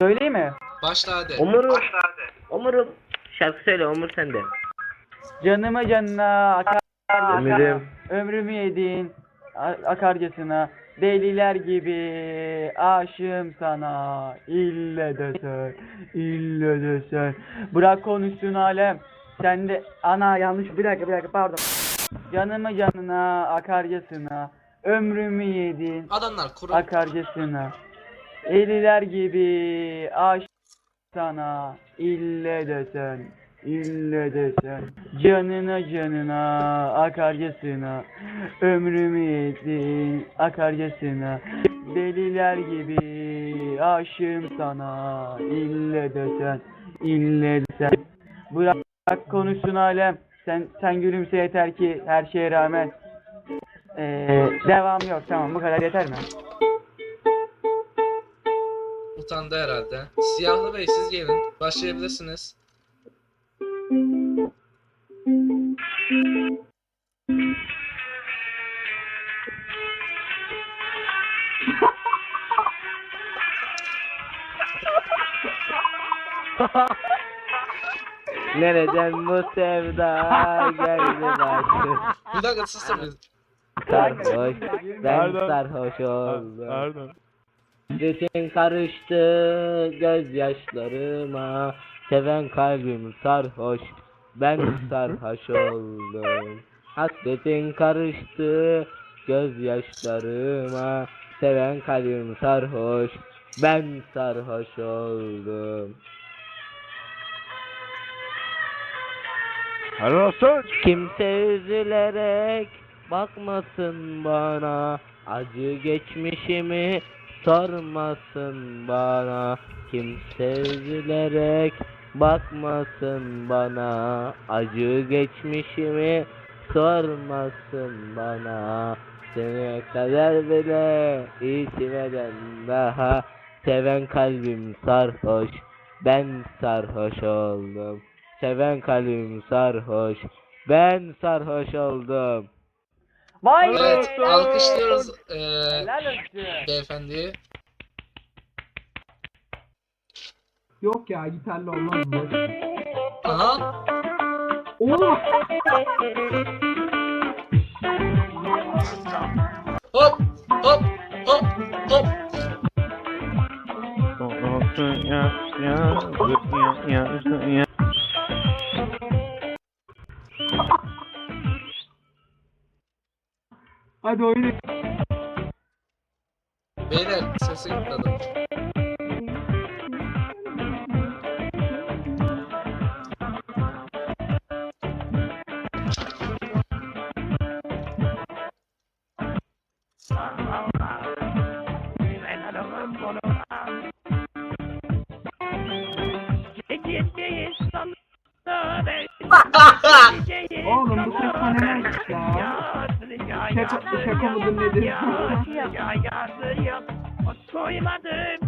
Söyleyeyim mi? Başla hadi. Umurum. Umurum. Şarkı söyle Umur sende. Canıma canına akarcasına Ömrüm. ömrümü yedin a- akarcasına deliler gibi aşığım sana ille desen ille desen bırak konuşsun alem sen de ana yanlış bir dakika bir dakika pardon canımı canına akarcasına ömrümü yedin Adamlar kuru. akarcasına Eliler gibi aşk sana ille desen ille desen. Canına canına akarcasına ömrümü yedin akarcasına deliler gibi aşığım sana ille desen ille desen. Bırak konuşsun alem. Sen sen gülümse yeter ki her şeye rağmen. Ee, devam yok. Tamam bu kadar yeter mi? Utandı herhalde. Siyahlı Bey siz gelin. Başlayabilirsiniz. Nereden bu sevda geldi başım. Bir dakika susun bir. Sarhoş. Ben sarhoş oldum. Pardon. Hasretin karıştı gözyaşlarıma. Seven kalbim sarhoş. Ben sarhoş oldum. Hasretin karıştı gözyaşlarıma. Seven kalbim sarhoş. Ben sarhoş oldum. Helal olsun. Kimse üzülerek bakmasın bana Acı geçmişimi sormasın bana Kimse üzülerek bakmasın bana Acı geçmişimi sormasın bana Seni kadar bile içmeden daha Seven kalbim sarhoş Ben sarhoş oldum Seven kalbim sarhoş. Ben sarhoş oldum. Vay Evet be! alkışlıyoruz eee Helal olsun. beyefendiyi. Yok ya gitarla olmaz bu. Aha. Oo! Hop hop hop hop. Hadi oyna. Beyler sesi yıkladım. Oğlum Şaka, şaka mıdır nedir?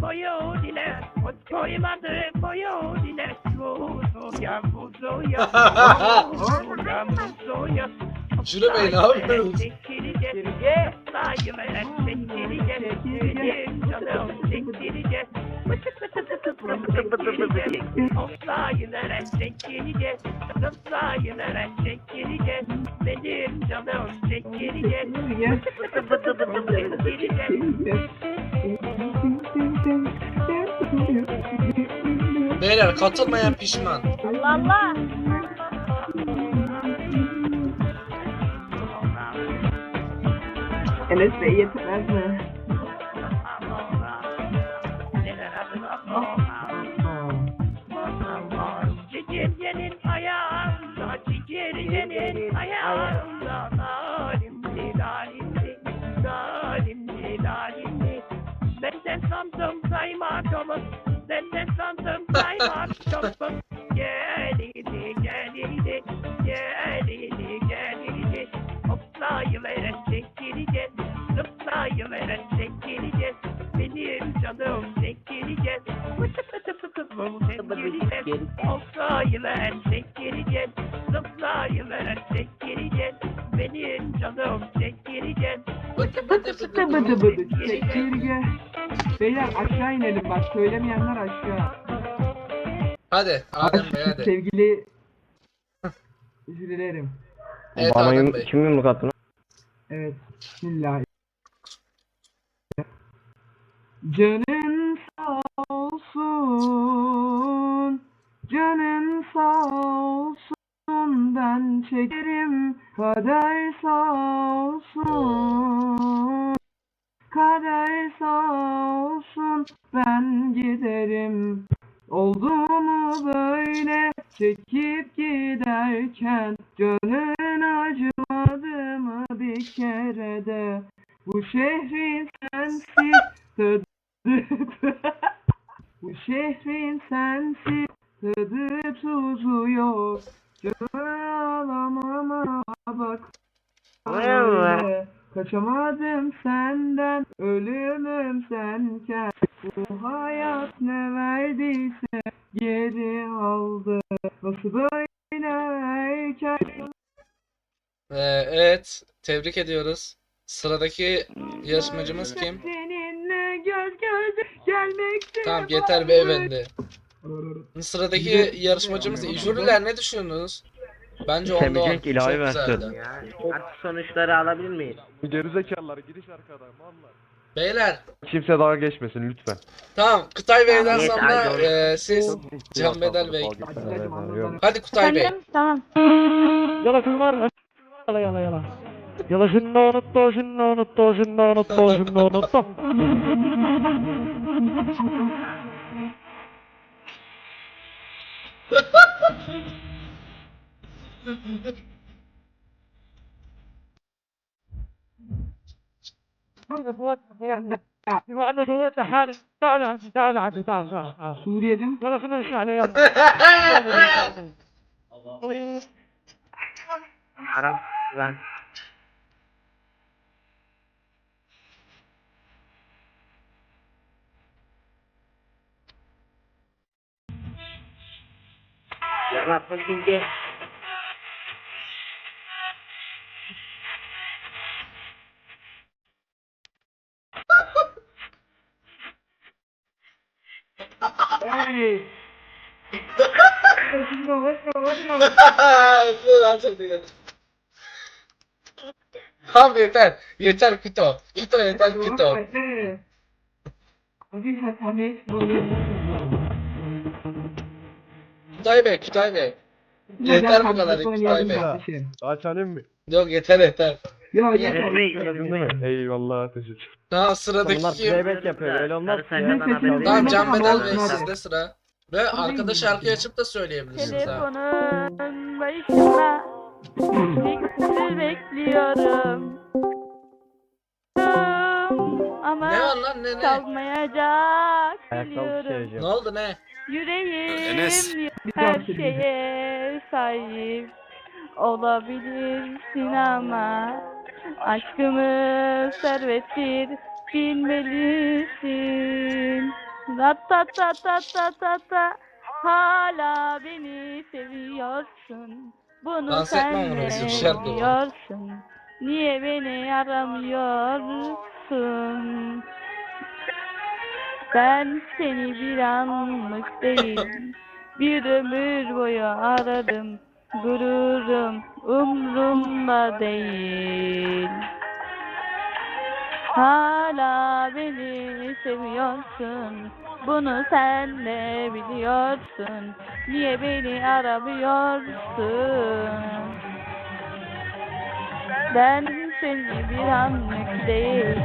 Boyu dile, boyu dile. Muzu ya muzu ya, muzu ya muzu ya. Jüri Bey ne yapıyorsunuz? Çekirge, sayı veren çekirge, canım çekirge. Bıtık Benim canım. Beyler katılmayan pişman. Allah Allah. Enes Bey yetmez mi? Sandım kaymakamız Gelidi, gelidi, gelidi, gelidi Hoplayıveren çekirgen, zıplayıveren çekirgen Benim canım bıdı çekirge. Beyler aşağı inelim bak söylemeyenler aşağı. Hadi Adem Bey hadi. Sevgili özür dilerim. Evet Bana Adem yum- Bey. kim yumruk attı lan? Evet. Bismillah. Canın sağ olsun. Canın sağ olsun. Ben çekerim. Kader sağ Bu şehrin sensiz tadı Bu şehrin sensiz tadı tuzu yok Canı alamam bak. Öyle. Kaçamadım senden ölümüm senken. Bu hayat ne verdiyse geri aldı. Nasıl böyle erken? Ee, evet tebrik ediyoruz. Sıradaki yarışmacımız kim? Seninle göz göze gelmekte Tamam yeter vardı. beyefendi. Sıradaki yarışmacımız jüriler ne düşünüyorsunuz? Bence onda on. Temizlik Çok ilahi versin. güzeldi. Ya, artık sonuçları alabilir miyiz? Gerizekalılar giriş arkadan valla. Beyler Kimse daha geçmesin lütfen. tamam Kutay Bey'den Yes, sonra know. e, siz Can Bedel Bey. Hadi Kutay Bey. Tamam. Yalasın var. Yala yala yala. يلا جنة نطة جنة نطة جنة نطة جنة نطة بما انه حالي Yana fucking Hey. What's wrong? What's wrong? What's wrong? I'm so good. Calm 일단 일단 붙어 일단 일단 붙어. 어디서 잠이 Kutay Bey, Kutay Bey. Yeter bu kadar Kutay Bey. Açanım mı? Yok yeter yeter. Ya yeter. Eyvallah teşekkür Tamam sıradaki kim? yapıyor öyle olmaz. Tamam Can Bedel Bey sizde sıra. Ve arkada şarkı açıp da söyleyebilirsiniz ha. Telefonun başında Seni bekliyorum Ama Ne var lan ne ne? kalmayacak biliyorum Ne oldu ne? Yüreğim Enes. Her şeye sahip olabilirsin ama aşkımı servettir bilmelisin. Ta ta ta ta ta ta ta hala beni seviyorsun. Bunu Dans sen etmem de şarkı bu. biliyorsun. Niye beni aramıyorsun? Ben seni bir anlık değil, bir ömür boyu aradım. Gururum umrumda değil. Hala beni seviyorsun. Bunu sen de biliyorsun. Niye beni aramıyorsun? Ben seni bir anlık değil,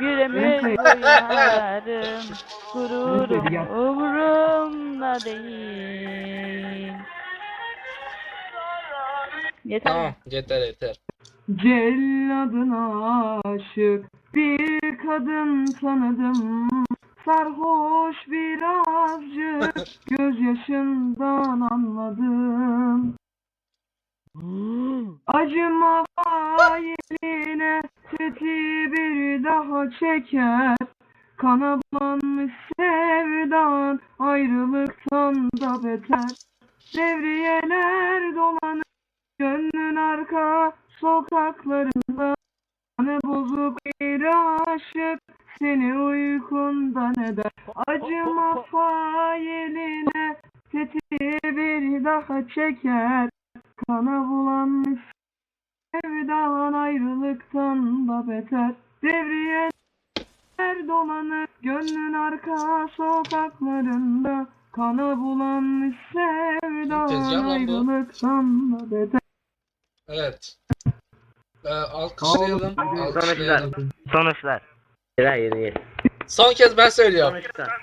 bir boyu ararım. Gururum umurumda değil. Yeter mi? Tamam yeter yeter. Celladına aşık bir kadın tanıdım Sarhoş birazcık gözyaşından anladım Acıma fayiline tetiği bir daha çeker Kana sevdan ayrılıktan da beter Devriyeler dolanır Gönlün arka sokaklarında Ne bozuk bir aşık seni uykundan eder. Acıma failine tetiği bir daha çeker. Kana bulanmış sevdalan ayrılıktan da beter. Devriye dolanır gönlün arka sokaklarında. Kana bulanmış bu. ayrılıktan da beter. Evet. Ee, alkışlayalım. Alkışlayalım. Sonuçlar. Sonuçlar. Hayır hayır. Son kez ben söylüyorum. Sonuçlar.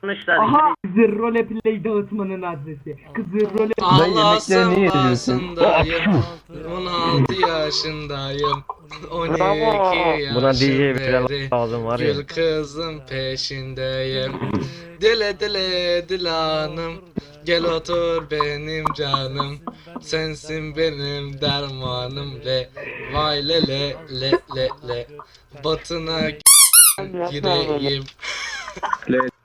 Sonuçlar. Aha Kızır roleplay dağıtmanın adresi. Kızır roleplay. Allah safhasındayım. 16 yaşındayım. 12 Buna DJ bir yaşım plan lazım var ya. Gül kızın peşindeyim. Dile dile dilanım. Gel otur benim canım. Sensin benim dermanım le. Vay le le le le le. Batına gireyim.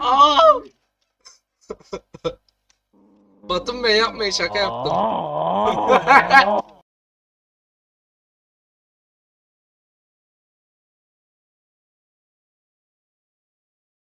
Aa! Batın Bey yapmayın şaka yaptım.